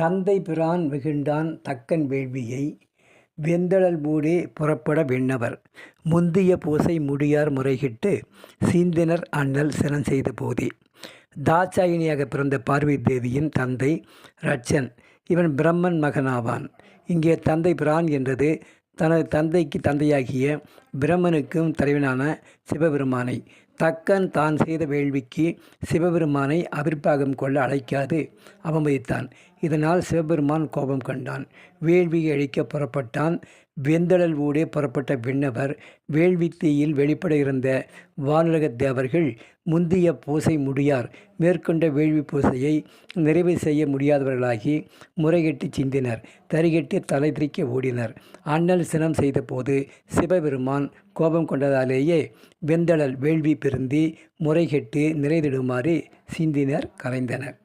தந்தை பிரான் வெகுண்டான் தக்கன் வேள்வியை வெந்தழல் மூடே புறப்பட விண்ணவர். முந்திய பூசை முடியார் முறைகிட்டு சீந்தினர் அண்ணல் சினம் செய்த போதே. தாட்சாயினியாக பிறந்த பார்வை தேவியின் தந்தை ரட்சன் இவன் பிரம்மன் மகனாவான். இங்கே தந்தை பிரான் என்றது தனது தந்தைக்கு தந்தையாகிய பிரம்மனுக்கும் தலைவனான சிவபெருமானை தக்கன் தான் செய்த வேள்விக்கு சிவபெருமானை அபிர்பாகம் கொள்ள அழைக்காது அவமதித்தான். இதனால் சிவபெருமான் கோபம் கண்டான். வேள்வியை அழிக்க புறப்பட்டான். வெந்தழல் ஊடே புறப்பட்ட விண்ணவர் வேள்வி தீயில் வெளிப்பட இருந்த வானுலக தேவர்கள் முந்திய பூசை முடியார். மேற்கொண்ட வேள்வி பூசையை நிறைவு செய்ய முடியாதவர்களாகி முறைகெட்டு சிந்தினர். தரிகெட்டு தலை திரிக்க ஓடினர். அண்ணல் சினம் செய்தபோது சிவபெருமான் கோபம் கொண்டதாலேயே வெந்தழல் வேள்வி பெருந்தி முறைகெட்டு நிறைதிடுமாறு சிந்தினர் கலைந்தனர்.